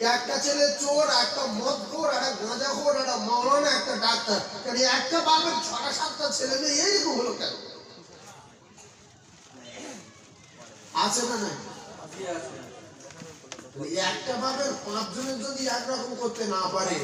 একটা ছেলে চোর একটা মদখোর একটা গাঁজাখোর একটা মৌলানা একটা ডাক্তার। কেন একটা বাপের ছটা সাতটা ছেলে মেয়ে এইরকম হলো কেন? আছে না নাই? একটা বাপের পাঁচজনের যদি একরকম করতে না পারে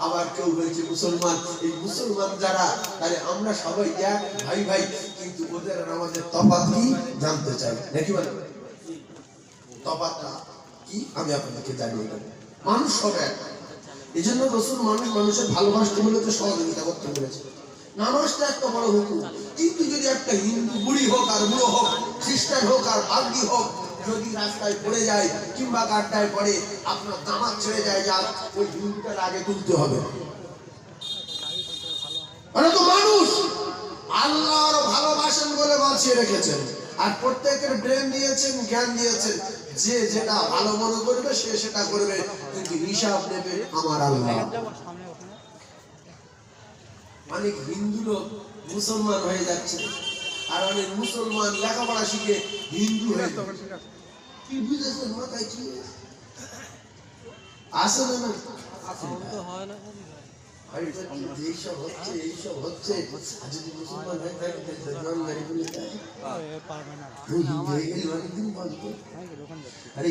আবার কেউ হয়েছে মুসলমান। এই মুসলমান যারা, তাহলে আমরা সবাই এক, ভাই ভাই, কিন্তু ওদের আর আমাদের তফাৎ কি? জানতে চাই। নাকি বলে? তফাৎটা কি? আমি আপনাদেরকে জানিয়ে দেবো। মানুষ সব এক। এই জন্য রসুল মানুষ, মানুষের ভালোবাসতে বলে তো সহযোগিতা করতে বলেছে। নামাজটা একটা বড় হুকুম কিন্তু যদি একটা হিন্দু বুড়ি হোক আর বুড়ো হোক, খ্রিস্টান হোক আর হোক, যদি রাস্তায় পড়ে যায় কিংবা পড়ে, আপনার দামাত ছেড়ে যায়, যা ওই হিন্দুটার আগে তুলতে হবে। তো মানুষ আল্লাহর ভালোবাসেন বলে বাঁচিয়ে রেখেছেন। আর প্রত্যেকের ব্রেন দিয়েছেন, জ্ঞান দিয়েছেন, যে যেটা ভালো মনে করবে, সে সেটা করবে। কিন্তু হিসাব নেবে আমার আল্লাহ। অনেক হিন্দু লোক মুসলমান হয়ে যাচ্ছে। আর অনেক মুসলমান লেখাপড়া শিখে হিন্দু হয়ে কি মাথায় কি? আসে না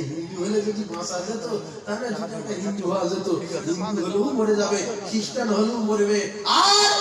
হিন্দু হলে যদি বাঁচা যেত, তাহলে হিন্দু হওয়া যেত, হিন্দু হলেও মরে যাবে, খ্রিস্টান হলেও মরবে। আর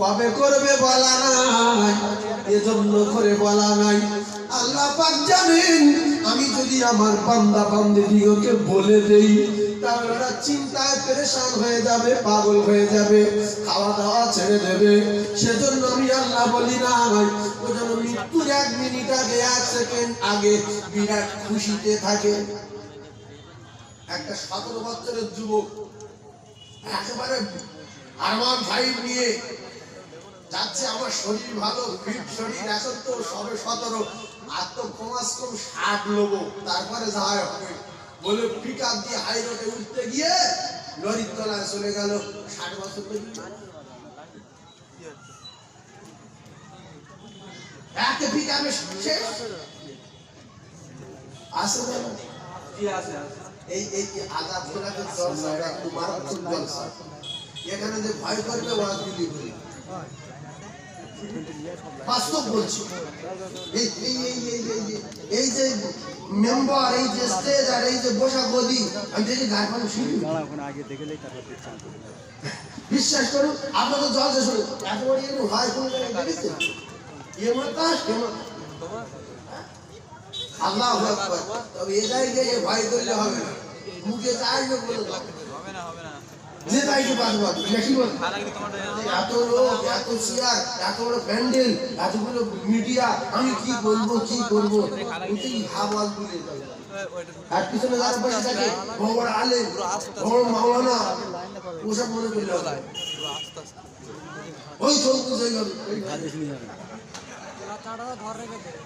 কবে করবে বলা নাই? এজন্য করে বলা নাই। আল্লাহ পাক জানেন, আমি যদি আমার বান্দা বান্দিদিগকে বলে দেই, তাহলে ওরা চিন্তায় হয়ে যাবে, পাগল হয়ে যাবে খাওয়া দাওয়া ছেড়ে দেবে। সেজন্য আমি আল্লাহ বলি না মৃত্যুর এক এক সেকেন্ড আগে খুশিতে থাকে। একটা সতেরো বছরের যুবক, একেবারে আরমান ফাইভ নিয়ে যাচ্ছে আমার শরীর ভালো ফিট শরীর এখন তো সবে সতেরো। আর তো কমাস কম ষাট লোবো তারপরে যাওয়া হবে। বলে পিক আপ দিয়ে হাই রোডে উঠতে গিয়ে লরির তলায় চলে গেল। ষাট বছর একে পিক আপে শেষ। আসে না এই এই যে আজাদ খোলাকে জলসা একটু জলসা এখানে যে ভয় করবে, ওরা দিল্লি বলি। বাস্তব বলছি। এই এই এই এই এই যে মেম্বার এই যে স্টেজ আর এই যে বসা গদি আমি দেখি গায়ে পানি শুনি বিশ্বাস করুন আপনার তো জল হলো। এত বড় এরকম হয় কোন জায়গায় দেখেছেন এ এ মাতাস আল্লাহ তবে এ জায়গায় ভয় করলে হবে না। মুখে চাইবে বলে যে জায়গায় বাদ বাদ নাকি বল এত লোক এত চেয়ার এত বড় প্যান্ডেল এতগুলো মিডিয়া আমি কি বলব কি করব এতেই ভাবাল তুলে আর পিছনে যারা বসে থাকে বড় বড় বড় মাওলানা ওসব মনে করলে ওই চলতে যাই হবে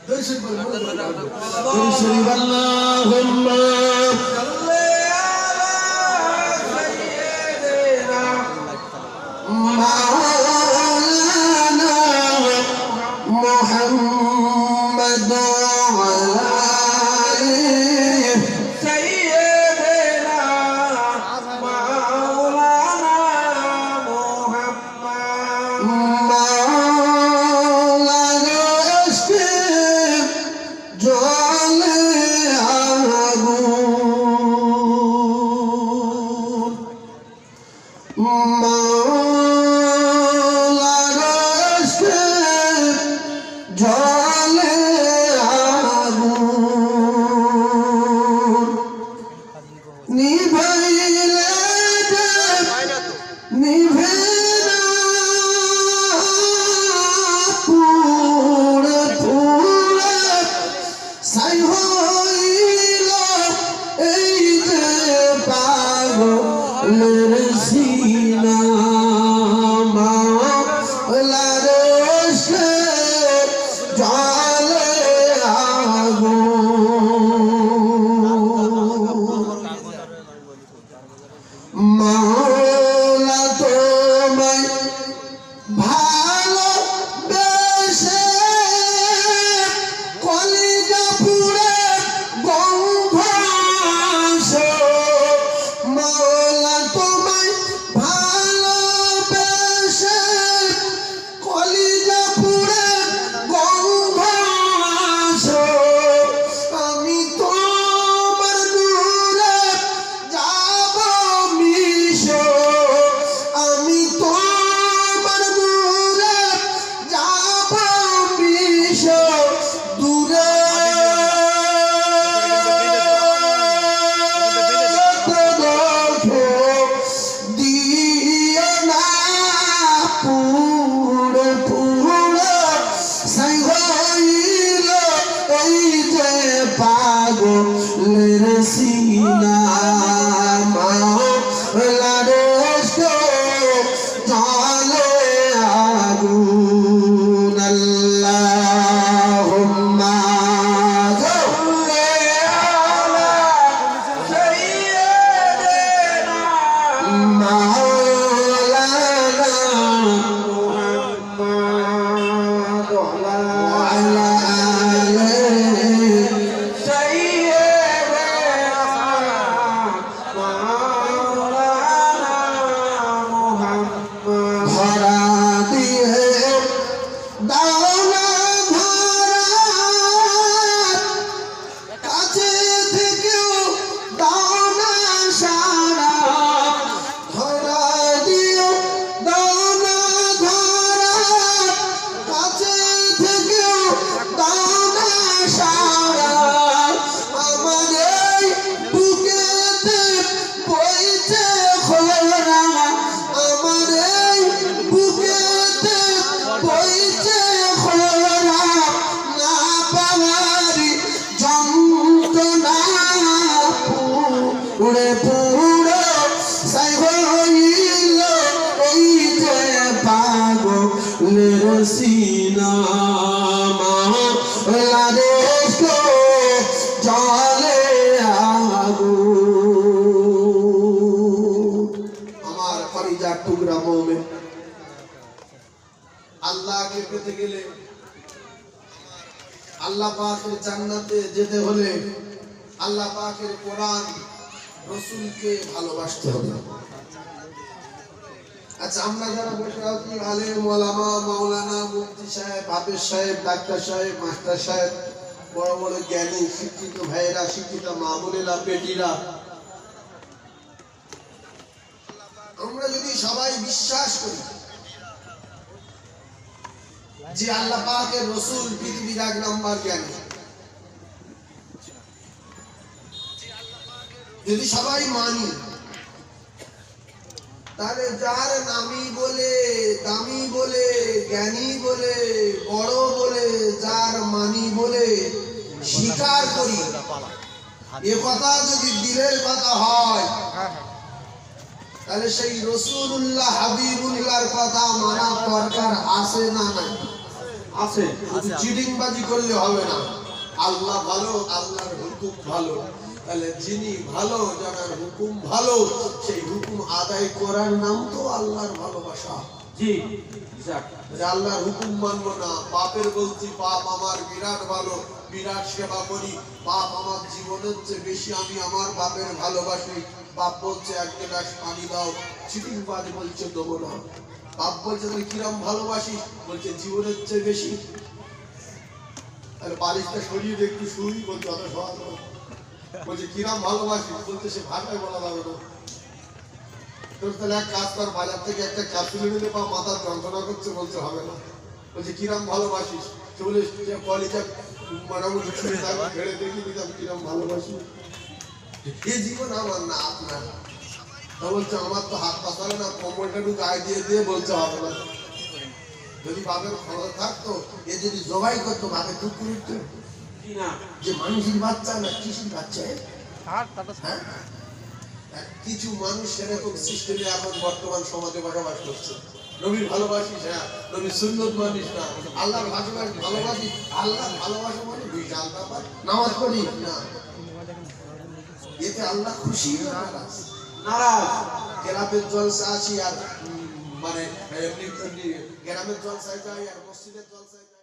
দর্শক বলে মনে Even. আমার ফরিজা টুকরা মোমে আল্লাহকে পেতে গেলে, আল্লাহ পাকের জান্নাতে যেতে হলে, আল্লাহ পাকের কোরআন রসুলকে ভালোবাসতে হবে। আচ্ছা আমরা যারা বসে আছি মাওলানা, মুফতি সাহেব, হাফেজ সাহেব, ডাক্তার সাহেব, মাস্টার সাহেব, বড় বড় জ্ঞানী, শিক্ষিত ভাইয়েরা, শিক্ষিত মা বোনেরা বেটিরা আমরা যদি সবাই বিশ্বাস করি যে আল্লাহ পাকের রসুল পৃথিবীর এক নম্বর জ্ঞানী যদি সবাই মানি তাহলে যার নামি বলে দামি বলে জ্ঞানী বলে বড় বলে যার মানি বলে স্বীকার করি। এ কথা যদি দিলের কথা হয় তাহলে সেই রসুল্লাহ হাবিবুল্লাহর কথা মানা দরকার আছে না নাই? আছে। চিটিংবাজি করলে হবে না। আল্লাহ ভালো আল্লাহর হুকুম ভালো। তাহলে যিনি ভালো যার হুকুম ভালো সেই হুকুম আদায় করার নাম তো আল্লাহর ভালোবাসা। জি আল্লাহর হুকুম মানবো না পাপের বলছি পাপ আমার বিরাট ভালো বিরাট সেবা করি পাপ আমার জীবনের চেয়ে বেশি আমি আমার বাপের ভালোবাসি। পাপ বলছে এক গ্লাস পানি দাও চিটিং বাদে বলছে দেবো না। পাপ বলছে তুমি কিরম ভালোবাসি বলছে জীবনের চেয়ে বেশি। তাহলে বালিশটা সরিয়ে একটু শুই বলছে অত সহজ। বলছে, কিরম ভালোবাসি বলছে, সে ভাষায় বলা যাবে না। তোর তাহলে এক কাজ কর, বাজার থেকে একটা ক্যাপসুল নিলে বা মাথার যন্ত্রণা করছে বলতে হবে না। বলছে, কিরম ভালোবাসিস? তো বলে কলিজা মোটামুটি ঘেড়ে দেখি দিতাম কিরম ভালোবাসি। এ জীবন আমার না, আপনার। তা বলছে, আমার তো হাত পা না একটু গায়ে দিয়ে দিয়ে বলতে হবে না। যদি বাপের ক্ষমতা থাকতো, এ যদি জবাই করতো, বাপের টুক করে উঠতো। যে মানুষের বাচ্চা না বাচ্চা হ্যাঁ? কিছু মানুষ সেরকম সিস্টেমে এখন বর্তমান সমাজে বসবাস করছে। নবীর ভালোবাসিস হ্যাঁ? নবীর সুন্নত মানিস না। আল্লাহর ভালোবাসি ভালোবাসি আল্লাহ ভালোবাসা মানে নামাজ পড়ি? না। এতে আল্লাহ খুশি? নারাজ। নারাজ। গ্রামের জলসা আছি আর মানে গ্রামের জলসায় যাই আর মসজিদের জলসায় যাই।